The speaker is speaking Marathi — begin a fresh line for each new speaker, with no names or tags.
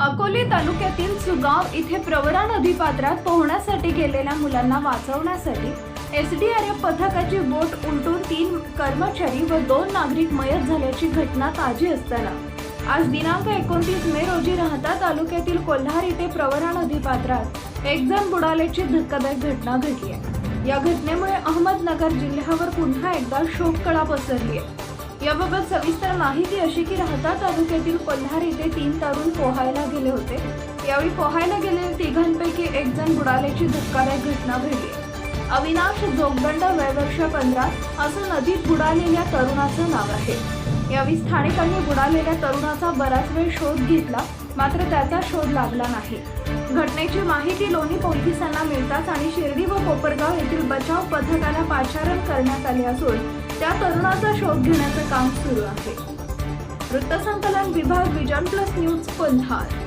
अकोले तालुक्यातील सुगाव इथे प्रवरा नदीपात्रात पोहण्यासाठी गेलेल्या मुलांना वाचवण्यासाठी एस डी आर एफ पथकाची बोट उलटून तीन कर्मचारी व दोन नागरिक मयत झाल्याची घटना ताजी असताना. आज दिनांक एकोणतीस मे रोजी राहता तालुक्यातील कोल्हार इथे प्रवरा नदीपात्रात एक जण बुडाल्याची धक्कादायक घटना घडली आहे. या घटनेमुळे अहमदनगर जिल्ह्यावर पुन्हा एकदा शोककळा पसरली आहे. याबाबत सविस्तर माहिती अशी की राहता तालुक्यातील पल्हार येथे तीन तरुण पोहायला गेले होते. यावेळी पोहायला गेलेल्या तिघांपैकी एक जण बुडाल्याची धक्कादायक घटना घडली. अविनाश जोगदंड वयवर्ष पंधरा असं नदीत बुडालेल्या तरुणाचं नाव आहे. यावेळी स्थानिकांनी बुडालेल्या तरुणाचा बराच वेळ शोध घेतला मात्र त्याचा शोध लागला नाही. घटनेची माहिती लोणी पोलिसांना मिळताच आणि शिर्डी व कोपरगाव येथील बचाव पथकाला पाचारण करण्यात आले असून त्या तरुणाचा शोध घेण्याचं काम सुरू आहे. वृत्तसंकलन विभाग विजन प्लस न्यूज कोल्हार